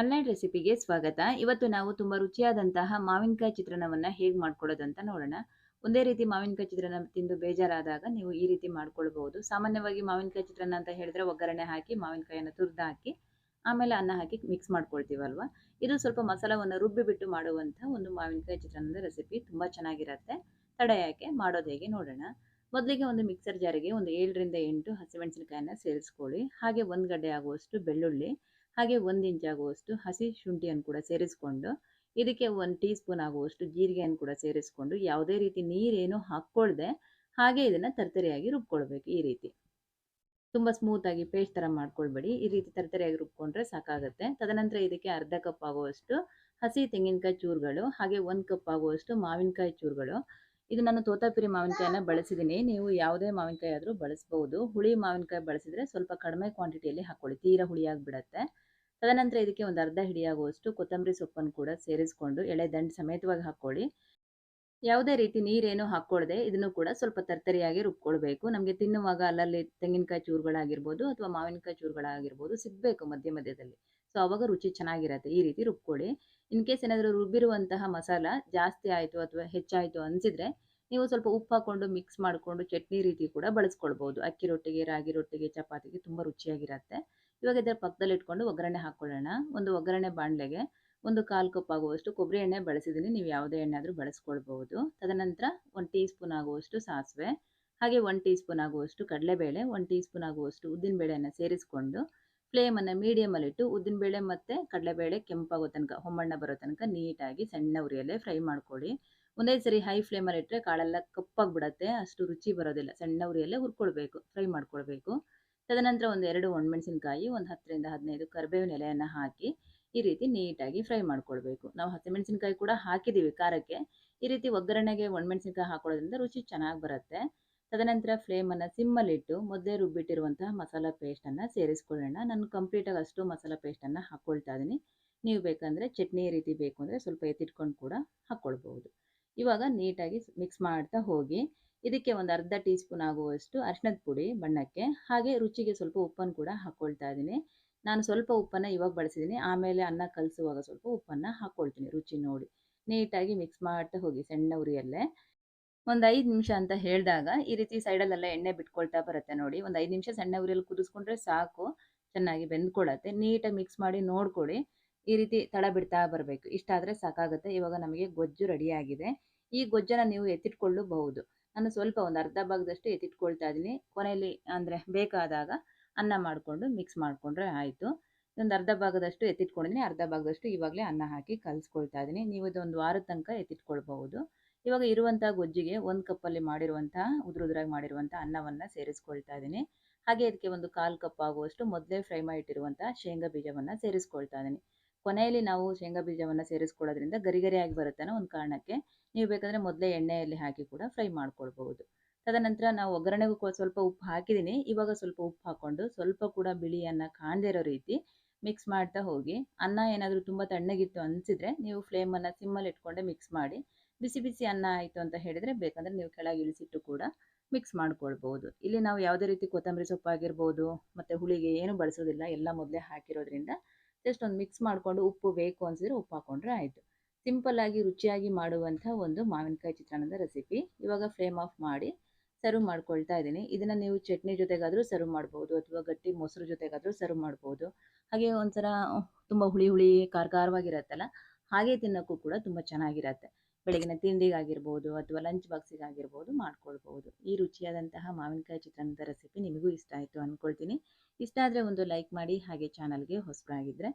ಮಲ್ನಾಡ್ ರೆಸಿಪಿಗೆ ಸ್ವಾಗತ. ಇವತ್ತು ನಾವು ತುಂಬ ರುಚಿಯಾದಂತಹ ಮಾವಿನಕಾಯಿ ಚಿತ್ರಣವನ್ನು ಹೇಗೆ ಅಂತ ನೋಡೋಣ. ಒಂದೇ ರೀತಿ ಮಾವಿನಕಾಯಿ ಚಿತ್ರಾನ್ನ ತಿಂದು ಬೇಜಾರಾದಾಗ ನೀವು ಈ ರೀತಿ ಮಾಡ್ಕೊಳ್ಬಹುದು. ಸಾಮಾನ್ಯವಾಗಿ ಮಾವಿನಕಾಯಿ ಚಿತ್ರಾನ್ನ ಅಂತ ಹೇಳಿದ್ರೆ ಒಗ್ಗರಣೆ ಹಾಕಿ ಮಾವಿನಕಾಯಿಯನ್ನು ತುರ್ದು ಹಾಕಿ, ಆಮೇಲೆ ಅನ್ನ ಹಾಕಿ ಮಿಕ್ಸ್ ಮಾಡ್ಕೊಳ್ತೀವಲ್ವ? ಇದು ಸ್ವಲ್ಪ ಮಸಾಲವನ್ನು ರುಬ್ಬಿಬಿಟ್ಟು ಮಾಡುವಂಥ ಒಂದು ಮಾವಿನಕಾಯಿ ಚಿತ್ರಾನ್ನದ ರೆಸಿಪಿ ತುಂಬ ಚೆನ್ನಾಗಿರುತ್ತೆ. ತಡ ಯಾಕೆ? ಮಾಡೋದು ಹೇಗೆ ನೋಡೋಣ. ಮೊದಲಿಗೆ ಒಂದು ಮಿಕ್ಸರ್ ಜಾರಿಗೆ ಒಂದು ಏಳರಿಂದ ಎಂಟು ಹಸಿಮೆಣಸಿನಕಾಯನ್ನ ಸೇರಿಸ್ಕೊಳ್ಳಿ. ಹಾಗೆ ಒಂದು ಗಡ್ಡೆ ಆಗುವಷ್ಟು ಬೆಳ್ಳುಳ್ಳಿ ಹಾಗೆ ಒಂದು ಇಂಚ್ ಆಗುವಷ್ಟು ಹಸಿ ಶುಂಠಿಯನ್ನು ಕೂಡ ಸೇರಿಸ್ಕೊಂಡು, ಇದಕ್ಕೆ ಒಂದು ಟೀ ಸ್ಪೂನ್ ಆಗುವಷ್ಟು ಜೀರಿಗೆಯನ್ನು ಕೂಡ ಸೇರಿಸ್ಕೊಂಡು ಯಾವುದೇ ರೀತಿ ನೀರೇನು ಹಾಕ್ಕೊಳ್ದೆ ಹಾಗೆ ಇದನ್ನು ತರ್ತರಿಯಾಗಿ ರುಬ್ಕೊಳ್ಬೇಕು ಈ ರೀತಿ. ತುಂಬ ಸ್ಮೂತಾಗಿ ಪೇಸ್ಟ್ ಥರ ಮಾಡ್ಕೊಳ್ಬೇಡಿ. ಈ ರೀತಿ ತರ್ತರಿಯಾಗಿ ರುಬ್ಕೊಂಡ್ರೆ ಸಾಕಾಗುತ್ತೆ. ತದನಂತರ ಇದಕ್ಕೆ ಅರ್ಧ ಕಪ್ ಆಗುವಷ್ಟು ಹಸಿ ತೆಂಗಿನಕಾಯಿ ಚೂರುಗಳು, ಹಾಗೆ ಒಂದು ಕಪ್ ಆಗುವಷ್ಟು ಮಾವಿನಕಾಯಿ ಚೂರುಗಳು. ಇದು ನಾನು ತೋತಾಪಿರಿ ಮಾವಿನಕಾಯಿನ ಬಳಸಿದ್ದೀನಿ ನೀವು ಯಾವುದೇ ಮಾವಿನಕಾಯಿ ಆದರೂ ಬಳಸ್ಬೋದು. ಹುಳಿ ಮಾವಿನಕಾಯಿ ಬಳಸಿದರೆ ಸ್ವಲ್ಪ ಕಡಿಮೆ ಕ್ವಾಂಟಿಟಿಯಲ್ಲಿ ಹಾಕ್ಕೊಳ್ಳಿ. ತೀರಾ ಹುಳಿಯಾಗಿಬಿಡತ್ತೆ ತದನಂತರ ಇದಕ್ಕೆ ಒಂದು ಅರ್ಧ ಹಿಡಿಯಾಗುವಷ್ಟು ಕೊತ್ತಂಬರಿ ಸೊಪ್ಪನ್ನು ಕೂಡ ಸೇರಿಸ್ಕೊಂಡು ಎಳೆ ದಂಡು ಸಮೇತವಾಗಿ ಹಾಕ್ಕೊಳ್ಳಿ. ಯಾವುದೇ ರೀತಿ ನೀರೇನು ಹಾಕ್ಕೊಳ್ಳದೆ ಇದನ್ನು ಕೂಡ ಸ್ವಲ್ಪ ತರ್ತರಿಯಾಗಿ ರುಬ್ಕೊಳ್ಬೇಕು. ನಮಗೆ ತಿನ್ನುವಾಗ ಅಲ್ಲಲ್ಲಿ ತೆಂಗಿನಕಾಯಿ ಚೂರುಗಳಾಗಿರ್ಬೋದು ಅಥವಾ ಮಾವಿನಕಾಯಿ ಚೂರುಗಳಾಗಿರ್ಬೋದು ಸಿಗಬೇಕು ಮಧ್ಯ ಮಧ್ಯದಲ್ಲಿ. ಸೊ, ಅವಾಗ ರುಚಿ ಚೆನ್ನಾಗಿರತ್ತೆ. ಈ ರೀತಿ ರುಬ್ಕೊಳ್ಳಿ. ಇನ್ ಕೇಸ್ ಏನಾದರೂ ರುಬ್ಬಿರುವಂತಹ ಮಸಾಲ ಜಾಸ್ತಿ ಆಯಿತು ಅಥವಾ ಹೆಚ್ಚಾಯಿತು ಅನಿಸಿದರೆ ನೀವು ಸ್ವಲ್ಪ ಉಪ್ಪು ಹಾಕ್ಕೊಂಡು ಮಿಕ್ಸ್ ಮಾಡಿಕೊಂಡು ಚಟ್ನಿ ರೀತಿ ಕೂಡ ಬಳಸ್ಕೊಳ್ಬೋದು. ಅಕ್ಕಿ ರೊಟ್ಟಿಗೆ, ರಾಗಿ ರೊಟ್ಟಿಗೆ, ಚಪಾತಿಗೆ ತುಂಬ ರುಚಿಯಾಗಿರುತ್ತೆ. ಇವಾಗ ಇದರ ಪಕ್ಕದಲ್ಲಿ ಇಟ್ಕೊಂಡು ಒಗ್ಗರಣೆ ಹಾಕ್ಕೊಳ್ಳೋಣ ಒಂದು ಒಗ್ಗರಣೆ ಬಾಣಲೆಗೆ ಒಂದು ಕಾಲು ಕಪ್ ಆಗುವಷ್ಟು ಕೊಬ್ಬರಿ ಎಣ್ಣೆ ಬಳಸಿದ್ದೀನಿ. ನೀವು ಯಾವುದೇ ಎಣ್ಣೆ ಆದರೂ ಬಳಸ್ಕೊಳ್ಬಹುದು. ತದನಂತರ ಒಂದು ಟೀ ಸ್ಪೂನ್ ಆಗುವಷ್ಟು ಸಾಸಿವೆ, ಹಾಗೆ ಒಂದು ಟೀ ಸ್ಪೂನ್ ಆಗುವಷ್ಟು ಕಡಲೆಬೇಳೆ, ಒಂದು ಟೀ ಸ್ಪೂನ್ ಆಗುವಷ್ಟು ಉದ್ದಿನಬೇಳೆಯನ್ನು ಸೇರಿಸ್ಕೊಂಡು ಫ್ಲೇಮನ್ನು ಮೀಡಿಯಮಲ್ಲಿಟ್ಟು ಉದ್ದಿನಬೇಳೆ ಮತ್ತು ಕಡಲೆಬೇಳೆ ಕೆಂಪಾಗೋ ತನಕ ಹೊಮ್ಮಣ್ಣ ಬರೋ ತನಕ ನೀಟಾಗಿ ಸಣ್ಣ ಉರಿಯಲ್ಲೇ ಫ್ರೈ ಮಾಡ್ಕೊಳ್ಳಿ. ಒಂದೇ ಸರಿ ಹೈ ಫ್ಲೇಮಲ್ಲಿ ಇಟ್ಟರೆ ಕಾಳೆಲ್ಲ ಕಪ್ಪಾಗಿಬಿಡತ್ತೆ ಅಷ್ಟು ರುಚಿ ಬರೋದಿಲ್ಲ. ಸಣ್ಣ ಉರಿಯಲ್ಲೇ ಹುರ್ಕೊಳ್ಬೇಕು ಫ್ರೈ ಮಾಡ್ಕೊಳ್ಬೇಕು. ತದನಂತರ ಒಂದು ಎರಡು ಒಣಮೆಣಸಿನಕಾಯಿ, ಒಂದು ಹತ್ತರಿಂದ ಹದಿನೈದು ಕರಿಬೇವಿನ ಎಲೆಯನ್ನು ಹಾಕಿ ಈ ರೀತಿ ನೀಟಾಗಿ ಫ್ರೈ ಮಾಡ್ಕೊಳ್ಬೇಕು. ನಾವು ಹಸಿಮೆಣಸಿನಕಾಯಿ ಕೂಡ ಹಾಕಿದ್ದೀವಿ ಖಾರಕ್ಕೆ. ಈ ರೀತಿ ಒಗ್ಗರಣೆಗೆ ಒಣಮೆಣಸಿನಕಾಯಿ ಹಾಕೊಳ್ಳೋದ್ರಿಂದ ರುಚಿ ಚೆನ್ನಾಗಿ ಬರುತ್ತೆ. ತದನಂತರ ಫ್ಲೇಮನ್ನು ಸಿಮ್ಮಲ್ಲಿಟ್ಟು ಮೊದಲೇ ರುಬ್ಬಿಟ್ಟಿರುವಂತಹ ಮಸಾಲ ಪೇಸ್ಟನ್ನು ಸೇರಿಸ್ಕೊಳ್ಳೋಣ. ನಾನು ಕಂಪ್ಲೀಟಾಗಿ ಅಷ್ಟು ಮಸಾಲ ಪೇಸ್ಟನ್ನು ಹಾಕ್ಕೊಳ್ತಾ ಇದ್ದೀನಿ ನೀವು ಬೇಕಂದರೆ ಚಟ್ನಿ ರೀತಿ ಬೇಕು ಅಂದರೆ ಸ್ವಲ್ಪ ಎತ್ತಿಟ್ಕೊಂಡು ಕೂಡ ಹಾಕ್ಕೊಳ್ಬೋದು ಇವಾಗ ನೀಟಾಗಿ ಮಿಕ್ಸ್ ಮಾಡ್ತಾ ಹೋಗಿ ಇದಕ್ಕೆ ಒಂದು ಅರ್ಧ ಟೀ ಸ್ಪೂನ್ ಆಗುವಷ್ಟು ಅರ್ಶಿನದ ಪುಡಿ ಬಣ್ಣಕ್ಕೆ, ಹಾಗೆ ರುಚಿಗೆ ಸ್ವಲ್ಪ ಉಪ್ಪನ್ನು ಕೂಡ ಹಾಕ್ಕೊಳ್ತಾ ಇದ್ದೀನಿ. ನಾನು ಸ್ವಲ್ಪ ಉಪ್ಪನ್ನು ಇವಾಗ ಬಳಸಿದ್ದೀನಿ. ಆಮೇಲೆ ಅನ್ನ ಕಲಿಸುವಾಗ ಸ್ವಲ್ಪ ಉಪ್ಪನ್ನು ಹಾಕ್ಕೊಳ್ತೀನಿ ರುಚಿ ನೋಡಿ. ನೀಟಾಗಿ ಮಿಕ್ಸ್ ಮಾಡ್ತಾ ಹೋಗಿ ಸಣ್ಣ ಉರಿಯಲ್ಲೇ. ಒಂದು ಐದು ನಿಮಿಷ ಅಂತ ಹೇಳಿದಾಗ ಈ ರೀತಿ ಸೈಡಲ್ಲೆಲ್ಲ ಎಣ್ಣೆ ಬಿಟ್ಕೊಳ್ತಾ ಬರುತ್ತೆ ನೋಡಿ. ಒಂದು ಐದು ನಿಮಿಷ ಸಣ್ಣ ಉರಿಯಲ್ಲಿ ಕುದಿಸ್ಕೊಂಡ್ರೆ ಸಾಕು, ಚೆನ್ನಾಗಿ ಬೆಂದ್ಕೊಳ್ಳುತ್ತೆ ನೀಟಾಗಿ ಮಿಕ್ಸ್ ಮಾಡಿ ನೋಡ್ಕೊಳ್ಳಿ ಈ ರೀತಿ ತಳ ಬಿಡ್ತಾ ಬರಬೇಕು. ಇಷ್ಟಾದರೆ ಸಾಕಾಗುತ್ತೆ. ಇವಾಗ ನಮಗೆ ಗೊಜ್ಜು ರೆಡಿಯಾಗಿದೆ. ಈ ಗೊಜ್ಜನ್ನು ನೀವು ಎತ್ತಿಟ್ಕೊಳ್ಳಬಹುದು. ನಾನು ಸ್ವಲ್ಪ ಒಂದು ಅರ್ಧ ಭಾಗದಷ್ಟು ಎತ್ತಿಟ್ಕೊಳ್ತಾ ಇದ್ದೀನಿ. ಕೊನೆಯಲ್ಲಿ ಅಂದರೆ ಬೇಕಾದಾಗ ಅನ್ನ ಮಾಡಿಕೊಂಡು ಮಿಕ್ಸ್ ಮಾಡಿಕೊಂಡ್ರೆ ಆಯಿತು. ಒಂದು ಅರ್ಧ ಭಾಗದಷ್ಟು ಎತ್ತಿಟ್ಕೊಂಡಿದ್ದೀನಿ. ಅರ್ಧ ಭಾಗದಷ್ಟು ಇವಾಗಲೇ ಅನ್ನ ಹಾಕಿ ಕಲಿಸ್ಕೊಳ್ತಾ ಇದ್ದೀನಿ. ನೀವು ಇದೊಂದು ವಾರದ ತನಕ ಎತ್ತಿಟ್ಕೊಳ್ಬಹುದು. ಇವಾಗ ಇರುವಂಥ ಗೊಜ್ಜಿಗೆ ಒಂದು ಕಪ್ಪಲ್ಲಿ ಮಾಡಿರುವಂತಹ ಉದುರುದ್ರಾಗಿ ಮಾಡಿರುವಂಥ ಅನ್ನವನ್ನು ಸೇರಿಸ್ಕೊಳ್ತಾ ಇದ್ದೀನಿ. ಹಾಗೆ ಇದಕ್ಕೆ ಒಂದು ಕಾಲು ಕಪ್ ಆಗುವಷ್ಟು ಮೊದಲೇ ಫ್ರೈ ಮಾಡಿಟ್ಟಿರುವಂಥ ಶೇಂಗಾ ಬೀಜವನ್ನು ಸೇರಿಸ್ಕೊಳ್ತಾ ಇದ್ದೀನಿ. ಕೊನೆಯಲ್ಲಿ ನಾವು ಶೇಂಗಾ ಬೀಜವನ್ನು ಸೇರಿಸ್ಕೊಳ್ಳೋದ್ರಿಂದ ಗರಿಗರಿಯಾಗಿ ಬರುತ್ತೆ ಅನ್ನೋ ಒಂದು ಕಾರಣಕ್ಕೆ ನೀವು ಬೇಕಾದರೆ ಮೊದಲೇ ಎಣ್ಣೆಯಲ್ಲಿ ಹಾಕಿ ಕೂಡ ಫ್ರೈ ಮಾಡ್ಕೊಳ್ಬಹುದು. ತದನಂತರ ನಾವು ಒಗ್ಗರಣೆಗೂ ಸ್ವಲ್ಪ ಉಪ್ಪು ಹಾಕಿದ್ದೀನಿ ಇವಾಗ ಸ್ವಲ್ಪ ಉಪ್ಪು ಹಾಕ್ಕೊಂಡು ಸ್ವಲ್ಪ ಕೂಡ ಬಿಳಿ ಅನ್ನ ಕಾಣದೇ ರೀತಿ ಮಿಕ್ಸ್ ಮಾಡ್ತಾ ಹೋಗಿ, ಅನ್ನ ಏನಾದರೂ ತುಂಬ ತಣ್ಣಗಿತ್ತು ಅನಿಸಿದ್ರೆ ನೀವು ಫ್ಲೇಮನ್ನು ಸಿಮ್ಮಲ್ಲಿ ಇಟ್ಕೊಂಡೆ ಮಿಕ್ಸ್ ಮಾಡಿ, ಬಿಸಿ ಬಿಸಿ ಅನ್ನ ಆಯಿತು ಅಂತ ಹೇಳಿದರೆ ಬೇಕಂದರೆ ನೀವು ಕೆಳಗೆ ಇಳಿಸಿಟ್ಟು ಕೂಡ ಮಿಕ್ಸ್ ಮಾಡ್ಕೊಳ್ಬೋದು ಇಲ್ಲಿ ನಾವು ಯಾವುದೇ ರೀತಿ ಕೊತ್ತಂಬರಿ ಸೊಪ್ಪು ಆಗಿರ್ಬೋದು ಮತ್ತು ಹುಳಿಗೆ ಏನು ಬಳಸೋದಿಲ್ಲ, ಎಲ್ಲ ಮೊದಲೇ ಹಾಕಿರೋದ್ರಿಂದ ಜಸ್ಟ್ ಒಂದು ಮಿಕ್ಸ್ ಮಾಡಿಕೊಂಡು ಉಪ್ಪು ಬೇಕು ಅನಿಸಿದ್ರೆ ಉಪ್ಪು ಹಾಕ್ಕೊಂಡ್ರೆ ಆಯಿತು. ಸಿಂಪಲ್ಲಾಗಿ ರುಚಿಯಾಗಿ ಮಾಡುವಂಥ ಒಂದು ಮಾವಿನಕಾಯಿ ಚಿತ್ರಾನ್ನದ ರೆಸಿಪಿ ಇವಾಗ ಫ್ಲೇಮ್ ಆಫ್ ಮಾಡಿ ಸರ್ವ್ ಮಾಡ್ಕೊಳ್ತಾ ಇದ್ದೀನಿ. ಇದನ್ನು ನೀವು ಚಟ್ನಿ ಜೊತೆಗಾದರೂ ಸರ್ವ್ ಮಾಡ್ಬೋದು ಅಥವಾ ಗಟ್ಟಿ ಮೊಸರು ಜೊತೆಗಾದರೂ ಸರ್ವ್ ಮಾಡ್ಬೋದು. ಹಾಗೆ ಒಂಥರ ತುಂಬ ಹುಳಿ ಹುಳಿ, ಖಾರ ಖಾರವಾಗಿರತ್ತಲ್ಲ, ಹಾಗೆ ತಿನ್ನೋಕ್ಕೂ ಕೂಡ ತುಂಬ ಚೆನ್ನಾಗಿರತ್ತೆ. ಬೆಳಗಿನ ತಿಂಡಿಗಾಗಿರ್ಬೋದು ಅಥವಾ ಲಂಚ್ ಬಾಕ್ಸಿಗಾಗಿರ್ಬೋದು ಮಾಡ್ಕೊಳ್ಬೋದು ಈ ರುಚಿಯಾದಂತಹ ಮಾವಿನಕಾಯಿ ಚಿತ್ರಾನ್ನದ ರೆಸಿಪಿ ನಿಮಗೂ ಇಷ್ಟ ಆಯಿತು ಅಂದ್ಕೊಳ್ತೀನಿ ಇಷ್ಟ ಆದರೆ ಒಂದು ಲೈಕ್ ಮಾಡಿ, ಹಾಗೆ ಚಾನಲ್ಗೆ ಹೊಸಬರಾಗಿದ್ದರೆ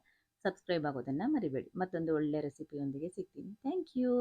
ಸಬ್ಸ್ಕ್ರೈಬ್ ಆಗೋದನ್ನು ಮರಿಬೇಡಿ. ಮತ್ತೊಂದು ಒಳ್ಳೆಯ ರೆಸಿಪಿಯೊಂದಿಗೆ ಸಿಗ್ತೀನಿ. Thank you